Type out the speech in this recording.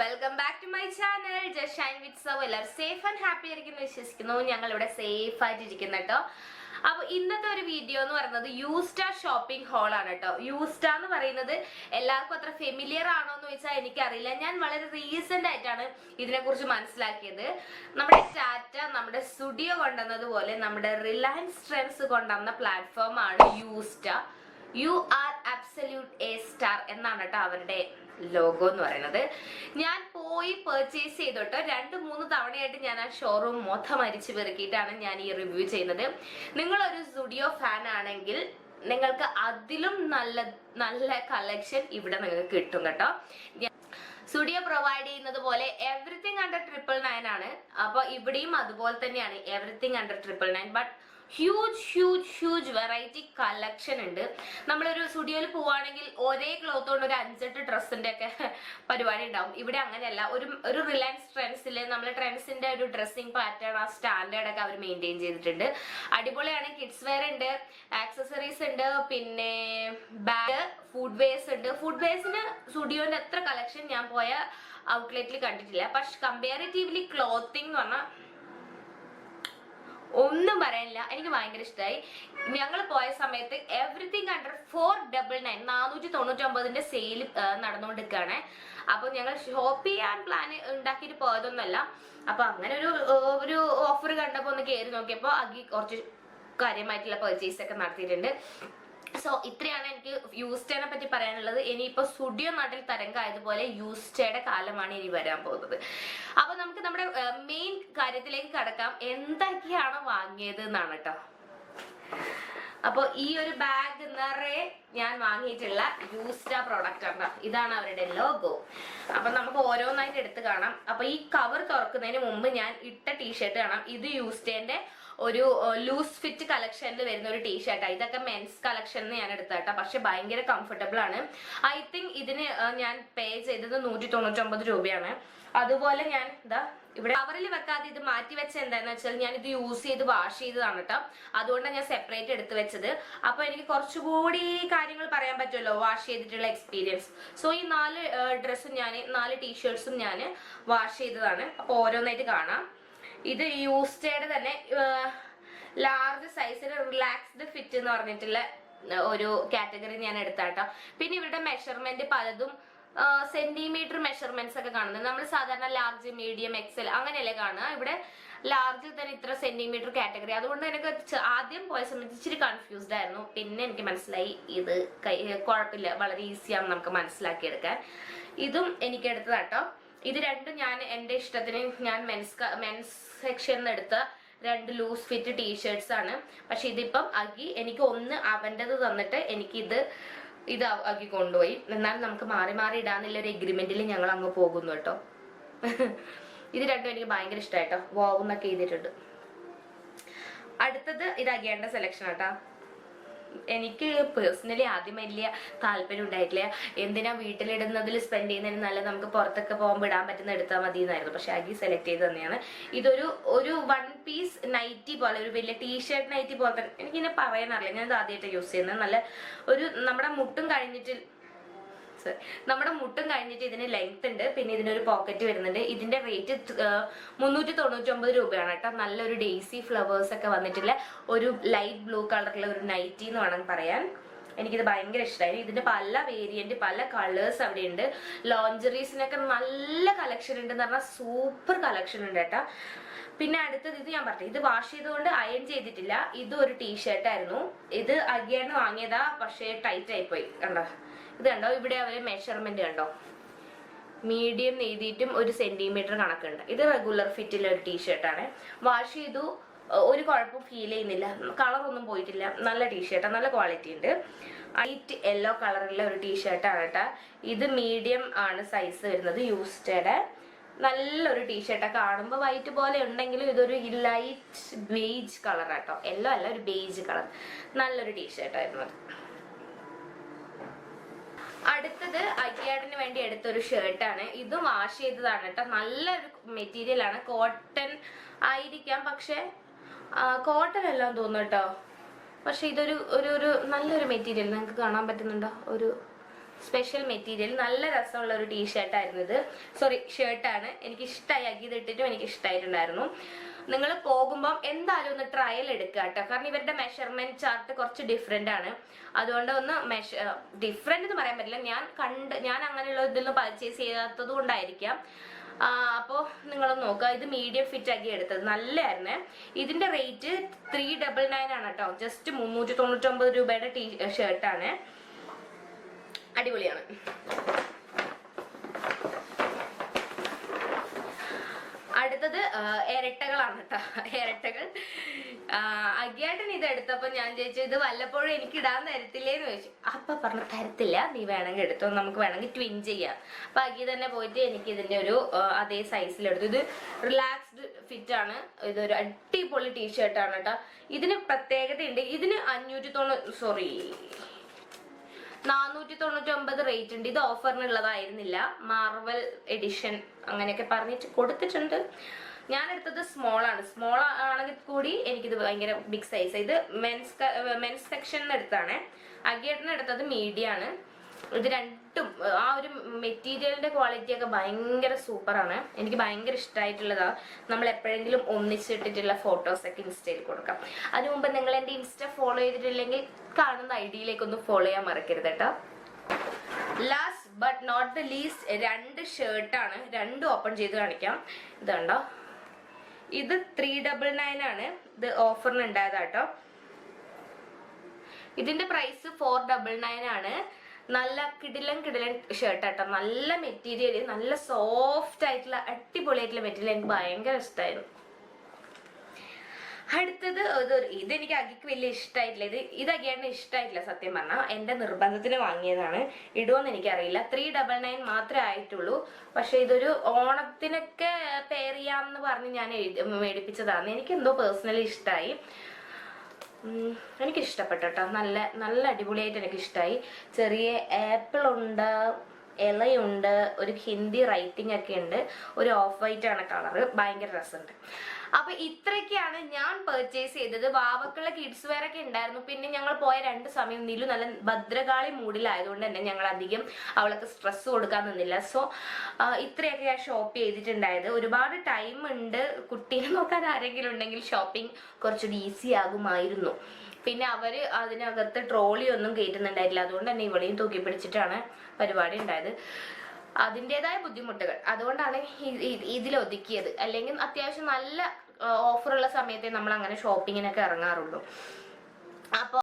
Welcome back to my channel just shine with so എല്ലാവരും safe and happy ആയിരിക്കുന്നു വിശ്വസിക്കുന്നു ഞങ്ങൾ ഇവിടെ സേഫ് ആയിട്ട് ഇരിക്കുന്നു കേട്ടോ. അപ്പൊ ഇന്നത്തെ ഒരു വീഡിയോ എന്ന് പറയുന്നത് യൂസ്റ്റ ഷോപ്പിംഗ് ഹാൾ ആണ് കേട്ടോ. യൂസ്റ്റ എന്ന് പറയുന്നത് എല്ലാവർക്കും അത്ര ഫെമിലിയർ ആണോ എന്ന് ചോദിച്ചാൽ എനിക്കറിയില്ല. ഞാൻ വളരെ റീസെന്റ് ആയിട്ടാണ് ഇതിനെ കുറിച്ച് മനസ്സിലാക്കിയത്. നമ്മുടെ ടാറ്റ നമ്മുടെ സ്റ്റുഡിയോ കൊണ്ടുവന്നതുപോലെ നമ്മുടെ റിലയൻസ് ട്രെൻഡ്സ് കൊണ്ടുവന്ന പ്ലാറ്റ്ഫോം ആണ് യൂസ്റ്റ U R absolute a star എന്നാണ് കേട്ടോ അവരുടെ ലോഗോ എന്ന് പറയുന്നത്. ഞാൻ പോയി പെർച്ചേസ് ചെയ്തോട്ടോ രണ്ട് മൂന്ന് തവണയായിട്ട് ഞാൻ ആ ഷോറൂം മൊത്തം അരിച്ചു പെറുക്കിയിട്ടാണ് ഞാൻ ഈ റിവ്യൂ ചെയ്യുന്നത്. നിങ്ങളൊരു സ്റ്റുഡിയോ ഫാൻ ആണെങ്കിൽ നിങ്ങൾക്ക് അതിലും നല്ല നല്ല കളക്ഷൻ ഇവിടെ നിങ്ങൾക്ക് കിട്ടും കേട്ടോ. സ്റ്റുഡിയോ പ്രൊവൈഡ് ചെയ്യുന്നത് പോലെ എവറിത്തിങ് അണ്ടർ ട്രിപ്പിൾ നയൻ ആണ്. അപ്പൊ ഇവിടെയും അതുപോലെ തന്നെയാണ് everything under triple nine but huge huge huge variety collection ഉണ്ട്. നമ്മളൊരു സ്റ്റുഡിയോയിൽ പോവുകയാണെങ്കിൽ ഒരേ ക്ലോത്ത് കൊണ്ട് ഒരു അഞ്ചെട്ട് ഡ്രസ്സിന്റെ ഒക്കെ പരിപാടി ഉണ്ടാവും. ഇവിടെ അങ്ങനെയല്ല. ഒരു ഒരു റിലയൻസ് ട്രെൻഡ്സിൽ നമ്മൾ ട്രെൻഡ്സിന്റെ ഒരു ഡ്രസ്സിങ് പാറ്റേൺ ആ സ്റ്റാൻഡേർഡ് ഒക്കെ അവർ മെയിന്റെയിൻ ചെയ്തിട്ടുണ്ട്. അടിപൊളിയാണ്. കിഡ്സ് വെയർ ഉണ്ട് ആക്സസറീസ് ഉണ്ട് പിന്നെ ബാഗ് ഫുഡ് വെയർസ് ഉണ്ട്. ഫുഡ് വെയർസിന് സ്റ്റുഡിയോന്റെ എത്ര കളക്ഷൻ ഞാൻ പോയ ഔട്ട്ലെറ്റിൽ കണ്ടിട്ടില്ല. പക്ഷെ കമ്പാരിറ്റീവ്ലി ക്ലോത്തിങ് എന്ന് പറഞ്ഞാൽ ഒന്നും പറയാനില്ല. എനിക്ക് ഭയങ്കര ഇഷ്ടമായി ഞങ്ങൾ പോയ സമയത്ത് everything under four double nine നാനൂറ്റി തൊണ്ണൂറ്റി ഒമ്പതിന്റെ സെയിൽ നടന്നുകൊണ്ടിരിക്കുകയാണ് അപ്പൊ ഞങ്ങൾ ഷോപ്പ് ചെയ്യാൻ പ്ലാൻ ഉണ്ടാക്കിയിട്ട് പോയതൊന്നുമല്ല. അപ്പൊ അങ്ങനെ ഒരു ഒരു ഓഫർ കണ്ടപ്പോ ഒന്ന് കയറി നോക്കിയപ്പോ അഗി കുറച്ച് കാര്യമായിട്ടുള്ള പർച്ചേസ് ഒക്കെ നടത്തിയിട്ടുണ്ട്. സോ ഇത്രയാണ് എനിക്ക് യൂസ്റ്റേനെ പറ്റി പറയാനുള്ളത്. ഇനിയിപ്പോ സ്റ്റുഡിയോ നാട്ടിൽ തരംഗമായതുപോലെ യൂസ്റ്റേയുടെ കാലമാണ് ഇനി വരാൻ പോകുന്നത്. അപ്പൊ നമുക്ക് നമ്മുടെ മെയിൻ കാര്യത്തിലേക്ക് കടക്കാം. എന്തൊക്കെയാണ് വാങ്ങിയത് എന്നാണ് കേട്ടോ. അപ്പൊ ഈ ഒരു ബാഗ് നിറയെ ഞാൻ വാങ്ങിയിട്ടുള്ള യൂസ്ഡ പ്രോഡക്റ്റ് ആണ് ഇതാണ് അവരുടെ ലോഗോ അപ്പൊ നമുക്ക് ഓരോന്നായിട്ട് എടുത്ത് കാണാം. അപ്പൊ ഈ കവർ തുറക്കുന്നതിന് മുമ്പ് ഞാൻ ഇട്ട ടീഷർട്ട് കാണാം. ഇത് യൂസ്ഡേന്റെ ഒരു ലൂസ് ഫിറ്റ് കളക്ഷനിൽ വരുന്ന ഒരു ടീഷർട്ടാണ് ഇതൊക്കെ മെൻസ് കളക്ഷൻ ഞാൻ എടുത്ത കേട്ടോ. പക്ഷെ ഭയങ്കര കംഫർട്ടബിൾ ആണ്. ഐ തിങ്ക് ഇതിന് ഞാൻ പേ ചെയ്തത് നൂറ്റി തൊണ്ണൂറ്റൊമ്പത് രൂപയാണ്. അതുപോലെ ഞാൻ എന്താ ഇവിടെ കവറിൽ വെക്കാതെ ഇത് മാറ്റി വെച്ച എന്താന്ന് വെച്ചാൽ ഞാൻ ഇത് യൂസ് ചെയ്ത് വാഷ് ചെയ്തതാണ് കേട്ടോ. അതുകൊണ്ടാണ് ഞാൻ സെപ്പറേറ്റ് എടുത്ത് വെച്ചത്. അപ്പൊ എനിക്ക് കുറച്ചുകൂടി കാര്യങ്ങൾ പറയാൻ പറ്റുമല്ലോ? വാഷ് ചെയ്തിട്ടുള്ള എക്സ്പീരിയൻസ് സോ ഈ നാല് ഡ്രസ്സും ഞാൻ നാല് ടീഷർട്സും ഞാൻ വാഷ് ചെയ്തതാണ്. അപ്പൊ ഓരോന്നായിട്ട് കാണാം. ഇത് യൂസ്റ്റേഡ് തന്നെ ലാർജ് സൈസിൽ റിലാക്സ്ഡ് ഫിറ്റ് എന്ന് പറഞ്ഞിട്ടുള്ള ഒരു കാറ്റഗറി ഞാൻ എടുത്താട്ടോ. പിന്നെ ഇവരുടെ മെഷർമെന്റ് പലതും സെന്റിമീറ്റർ മെഷർമെന്റ്സ് ഒക്കെ കാണുന്നത്. നമ്മൾ സാധാരണ ലാർജ് മീഡിയം എക്സൽ അങ്ങനെയല്ലേ കാണുക? ഇവിടെ ലാർജ് തന്നെ ഇത്ര സെന്റിമീറ്റർ കാറ്റഗറി അതുകൊണ്ട് എനിക്ക് ആദ്യം പോയ സമയത്ത് ഇച്ചിരി കൺഫ്യൂസ്ഡ് ആയിരുന്നു. പിന്നെ എനിക്ക് മനസ്സിലായി ഇത് കുഴപ്പമില്ല. വളരെ ഈസിയാണ് നമുക്ക് മനസ്സിലാക്കിയെടുക്കാൻ. ഇതും എനിക്ക് എടുത്തതാട്ടോ ഇത് രണ്ടും ഞാൻ എന്റെ ഇഷ്ടത്തിന് ഞാൻ മെൻസ് മെൻസ് സെക്ഷനിൽ നിന്ന് എടുത്ത രണ്ട് ലൂസ് ഫിറ്റ് ടീഷർട്സ് ആണ്. പക്ഷെ ഇതിപ്പം അഗി എനിക്ക് ഒന്ന് അവന്റെത് തന്നിട്ട് എനിക്കിത് ഇത് ആക്കി കൊണ്ടുപോയി എന്നാലും നമുക്ക് മാറി മാറി ഇടാന്നുള്ള ഒരു എഗ്രിമെന്റിൽ ഞങ്ങൾ അങ്ങ് പോകുന്നു കേട്ടോ. ഇത് രണ്ടും എനിക്ക് ഭയങ്കര ഇഷ്ടമായിട്ടോ വോവെന്നൊക്കെ ചെയ്തിട്ടുണ്ട്. അടുത്തത് ഇത് അഗിയുടെ സെലക്ഷൻ ആട്ടോ. എനിക്ക് പേഴ്സണലി ആദ്യം വലിയ താല്പര്യം ഉണ്ടായിട്ടില്ല. എന്തിനാ വീട്ടിലിടുന്നതിൽ സ്പെൻഡ് ചെയ്യുന്നതിന് നല്ല നമുക്ക് പുറത്തൊക്കെ പോകുമ്പോൾ ഇടാൻ പറ്റുന്ന എടുത്താൽ മതി എന്നായിരുന്നു പക്ഷെ അഗി സെലക്ട് ചെയ്ത് തന്നെയാണ്. ഇതൊരു ഒരു വൺ പീസ് നൈറ്റി പോലെ ഒരു വലിയ ടീഷർട്ട് നൈറ്റി പോലെ തന്നെ. എനിക്കിങ്ങനെ പറയാനറിയില്ല. ഞാൻ ഇത് ആദ്യമായിട്ട് യൂസ് ചെയ്യുന്നത്. നല്ല ഒരു നമ്മുടെ മുട്ടും കഴിഞ്ഞിട്ട് നമ്മുടെ മുട്ടും കഴിഞ്ഞിട്ട് ഇതിന് ലെങ്ത് ഉണ്ട്. പിന്നെ ഇതിനൊരു പോക്കറ്റ് വരുന്നുണ്ട്. ഇതിന്റെ റേറ്റ് മുന്നൂറ്റി തൊണ്ണൂറ്റി രൂപയാണ് കേട്ടോ. നല്ലൊരു ഡേസി ഫ്ലവേഴ്സ് ഒക്കെ വന്നിട്ടുള്ള ഒരു ലൈറ്റ് ബ്ലൂ കളറിലുള്ള ഒരു നൈറ്റി എന്ന് വേണം പറയാൻ. എനിക്കിത് ഭയങ്കര ഇഷ്ടമായി ഇതിന്റെ പല വേരിയന്റ് പല കളേഴ്സ് അവിടെ ഉണ്ട്. ലോഞ്ചറീസിനൊക്കെ നല്ല കളക്ഷൻ ഉണ്ട് എന്ന് പറഞ്ഞാൽ സൂപ്പർ കളക്ഷൻ ഉണ്ട് കേട്ടോ. പിന്നെ അടുത്തത് ഇത് ഞാൻ പറഞ്ഞു ഇത് വാഷ് ചെയ്തുകൊണ്ട് അയൺ ചെയ്തിട്ടില്ല. ഇത് ഒരു ടീഷർട്ടായിരുന്നു ഇത് അഗിയാണ് വാങ്ങിയതാ പക്ഷേ ടൈറ്റ് ആയിപ്പോയി കണ്ടോ? ഇത് കണ്ടോ ഇവിടെ അവർ മെഷർമെന്റ് കണ്ടോ? മീഡിയം നെയ്തിയിട്ടും ഒരു സെന്റിമീറ്റർ കണക്കുണ്ട്. ഇത് റെഗുലർ ഫിറ്റിലെ ഒരു ടീഷർട്ടാണ് വാഷ് ചെയ്തു. ഒരു കുഴപ്പം ഫീൽ ചെയ്യുന്നില്ല. കളറൊന്നും പോയിട്ടില്ല. നല്ല ടീഷർട്ടാണ് നല്ല ക്വാളിറ്റി ഉണ്ട്. ലൈറ്റ് യെല്ലോ കളറിലെ ഒരു ടീഷർട്ടാണ് കേട്ടോ ഇത് മീഡിയം ആണ് സൈസ് വരുന്നത്. യൂസ്റ്റേഡ് നല്ലൊരു ടീഷർട്ടാണ് കാണുമ്പോൾ വൈറ്റ് പോലെ ഉണ്ടെങ്കിലും ഇതൊരു ലൈറ്റ് ബേജ് കളർ കേട്ടോ യെല്ലോ അല്ല ഒരു ബേജ് കളർ നല്ലൊരു ടീഷർട്ടായിരുന്നു അത്. അയ്യാടിന് വേണ്ടി എടുത്ത ഒരു ഷർട്ടാണ് ഇത് വാഷ് ചെയ്തതാണ് കേട്ടോ. നല്ലൊരു മെറ്റീരിയൽ ആണ്. കോട്ടൺ ആയിരിക്കാം. പക്ഷെ കോട്ടൺ എല്ലാം തോന്നുന്നു കേട്ടോ. പക്ഷെ ഇതൊരു ഒരു ഒരു നല്ലൊരു മെറ്റീരിയൽ നിങ്ങൾക്ക് കാണാൻ പറ്റുന്നുണ്ടോ? ഒരു സ്പെഷ്യൽ മെറ്റീരിയൽ നല്ല രസമുള്ള ഒരു ടീഷർട്ടായിരുന്നു ഇത്. സോറി ഷർട്ടാണ് എനിക്ക് ഇഷ്ടമായി അഗീത് ഇട്ടിട്ടും എനിക്ക് ഇഷ്ടമായിട്ടുണ്ടായിരുന്നു നിങ്ങൾ പോകുമ്പോൾ എന്തായാലും ഒന്ന് ട്രയൽ എടുക്കുക കേട്ടോ. കാരണം ഇവരുടെ മെഷർമെന്റ് ചാർട്ട് കുറച്ച് ഡിഫറെന്റ് ആണ്. അതുകൊണ്ട് ഒന്ന് മെഷ ഡിഫറെന്റ് എന്ന് പറയാൻ പറ്റില്ല. ഞാൻ കണ്ട് ഞാൻ അങ്ങനെയുള്ള ഇതൊന്നും പർച്ചേസ് ചെയ്യാത്തത് കൊണ്ടായിരിക്കാം. അപ്പോൾ നിങ്ങൾ നോക്കുക. ഇത് മീഡിയം ഫിറ്റ് ആക്കി എടുത്തത്. നല്ലതായിരുന്നേ ഇതിന്റെ റേറ്റ് ത്രീ ഡബിൾ നയൻ ആണ് കേട്ടോ. ജസ്റ്റ് മുന്നൂറ്റി തൊണ്ണൂറ്റൊമ്പത് രൂപയുടെ ടീ ഷർട്ടാണ് അടിപൊളിയാണ്. ഇരട്ടകളാണ് കേട്ടോ ഇരട്ടകൾ. അഗ്യാട്ടൻ ഇത് എടുത്തപ്പോ ഞാൻ ചോദിച്ചു ഇത് വല്ലപ്പോഴും എനിക്ക് ഇടാൻ തരത്തില്ലേന്ന് ചോദിച്ചു. അപ്പൊ പറഞ്ഞു തരത്തില്ല. നീ വേണമെങ്കിൽ എടുത്തോ. നമുക്ക് വേണമെങ്കിൽ ട്വിൻ ചെയ്യാം. അപ്പൊ അഗി തന്നെ പോയിട്ട് എനിക്ക് ഇതിന്റെ ഒരു അതേ സൈസിൽ എടുത്തു. ഇത് റിലാക്സ്ഡ് ഫിറ്റ് ആണ്. ഇതൊരു അടിപൊളി ടീഷർട്ട് ആണ് കേട്ടോ ഇതിന് പ്രത്യേകത ഉണ്ട് ഇതിന് അഞ്ഞൂറ്റി തൊണ്ണൂറ് സോറി നാനൂറ്റി തൊണ്ണൂറ്റി ഒമ്പത് റേറ്റ് ഉണ്ട് ഇത് ഓഫറിനുള്ളതായിരുന്നില്ല മാർവൽ എഡിഷൻ അങ്ങനെയൊക്കെ പറഞ്ഞിട്ട് കൊടുത്തിട്ടുണ്ട്. ഞാൻ എടുത്തത് സ്മോൾ ആണ് സ്മോൾ ആണെങ്കിൽ കൂടി എനിക്കിത് ഭയങ്കര ബിഗ് സൈസ് ഇത് മെൻസ് മെൻസ് സെക്ഷനിൽ എടുത്താണ്. അഗേട്ടിന് എടുത്തത് മീഡിയം ആണ്. ഇത് രണ്ടും ആ ഒരു മെറ്റീരിയലിന്റെ ക്വാളിറ്റി ഒക്കെ ഭയങ്കര സൂപ്പറാണ് എനിക്ക് ഭയങ്കര ഇഷ്ടമായിട്ടുള്ളതാ നമ്മൾ എപ്പോഴെങ്കിലും ഒന്നിച്ചിട്ടിട്ടുള്ള ഫോട്ടോസ് ഒക്കെ ഇൻസ്റ്റയിൽ കൊടുക്കാം. അതിനു മുമ്പ് നിങ്ങൾ എന്റെ ഇൻസ്റ്റ ഫോളോ ചെയ്തിട്ടില്ലെങ്കിൽ കാണുന്ന ഐ ഒന്ന് ഫോളോ ചെയ്യാൻ മറക്കരുത് കേട്ടോ. Last but not the least രണ്ട് ഷർട്ടാണ് രണ്ടും ഓപ്പൺ ചെയ്ത് കാണിക്കാം. ഇതുണ്ടോ? ഇത് ത്രീ ഡബിൾ നയൻ ആണ്. ഇത് ഓഫറിന് ഉണ്ടായതാട്ടോ. ഇതിന്റെ പ്രൈസ് ഫോർ ഡബിൾ നയൻ ആണ്. നല്ല കിടിലൻ കിടിലൻ ഷർട്ട് ആട്ടോ നല്ല മെറ്റീരിയൽ നല്ല സോഫ്റ്റ് ആയിട്ടുള്ള അടിപൊളിയായിട്ടുള്ള മെറ്റീരിയൽ എനിക്ക് ഭയങ്കര ഇഷ്ടമായിരുന്നു അടുത്തത് ഇത് ഇതെനിക്ക് അകിക്ക് വലിയ ഇഷ്ടമായിട്ടില്ല ഇത് ഇത് അഗിയാണ് ഇഷ്ടമായിട്ടില്ല സത്യം പറഞ്ഞാൽ എന്റെ നിർബന്ധത്തിന് വാങ്ങിയതാണ്. ഇടുമെന്ന് എനിക്കറിയില്ല. ത്രീ ഡബിൾ നയൻ മാത്രമേ ആയിട്ടുള്ളൂ. പക്ഷെ ഇതൊരു ഓണത്തിനൊക്കെ പെയർ ചെയ്യാമെന്ന് പറഞ്ഞ് ഞാൻ മേടിപ്പിച്ചതാണ്. എനിക്ക് എന്തോ പേഴ്സണലി ഇഷ്ടമായി എനിക്ക് ഇഷ്ടപ്പെട്ടു കേട്ടോ. നല്ല നല്ല അടിപൊളിയായിട്ട് എനിക്ക് ഇഷ്ടമായി ചെറിയ ആപ്പിൾ ഉണ്ട്. ഇലയുണ്ട് ഒരു ഹിന്ദി റൈറ്റിംഗ് ഒക്കെ ഉണ്ട് ഒരു ഓഫ് വൈറ്റ് ആണ് കളറ് ഭയങ്കര രസമുണ്ട്. അപ്പൊ ഇത്രയൊക്കെയാണ് ഞാൻ പെർച്ചേസ് ചെയ്തത്. വാവക്കുള്ള കിഡ്സ് വെയർ ഒക്കെ ഉണ്ടായിരുന്നു. പിന്നെ ഞങ്ങൾ പോയ രണ്ട് സമയം നിലു നല്ല ഭദ്രകാളി മൂഡിലായതുകൊണ്ട് തന്നെ ഞങ്ങൾ അധികം അവൾക്ക് സ്ട്രെസ് കൊടുക്കാൻ നിന്നില്ല. സോ ഇത്രയൊക്കെ ഞാൻ ഷോപ്പ് ചെയ്തിട്ടുണ്ടായത്. ഒരുപാട് ടൈം ഉണ്ട്. കുട്ടീനെ നോക്കാൻ ആരെങ്കിലും ഉണ്ടെങ്കിൽ ഷോപ്പിംഗ് കുറച്ചുകൂടി ഈസി ആകുമായിരുന്നു. പിന്നെ അവർ അതിനകത്ത് ട്രോളി ഒന്നും കയറ്റുന്നുണ്ടായിരുന്നില്ല. അതുകൊണ്ട് തന്നെ ഇവളെയും തൂക്കി പിടിച്ചിട്ടാണ് പരിപാടി ഉണ്ടായത്. അതിന്റെതായ ബുദ്ധിമുട്ടുകൾ. അതുകൊണ്ടാണ് ഇതിൽ ഒതുക്കിയത് അല്ലെങ്കിൽ അത്യാവശ്യം നല്ല ഓഫറുള്ള സമയത്തെ നമ്മൾ അങ്ങനെ ഷോപ്പിങ്ങിനൊക്കെ ഇറങ്ങാറുള്ളൂ. അപ്പോൾ